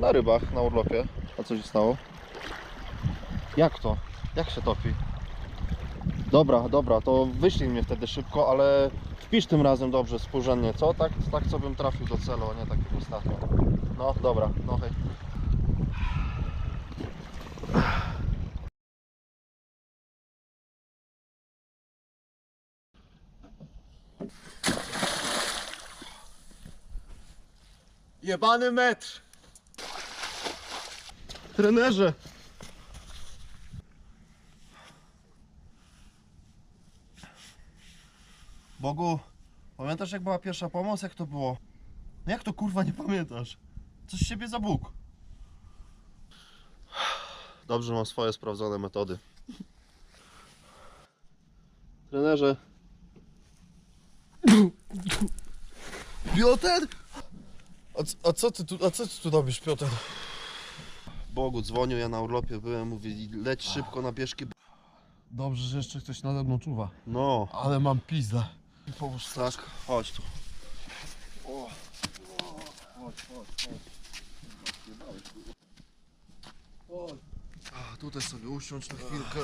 na rybach, na urlopie. A co się stało? Jak to? Jak się topi? Dobra, dobra, to wyślij mnie wtedy szybko, ale wpisz tym razem dobrze, współrzędnie, co? Tak, tak co bym trafił do celu, a nie tak jak ostatnio. No, dobra, no hej. Jebany metr! Trenerze! Bogu, pamiętasz jak była pierwsza pomoc? Jak to było? No jak to kurwa nie pamiętasz? Coś z siebie za Bóg. Dobrze, mam swoje sprawdzone metody. Trenerze. Piotr? A, c- a co ty tu, a co ty tu robisz, Piotr? Bogu dzwonił, ja na urlopie byłem, mówi leć szybko na bieżki. Dobrze, że jeszcze ktoś nade mną czuwa. No, Ale mam pizdę. I tak, chodź tu. A, tutaj sobie usiądź na chwilkę.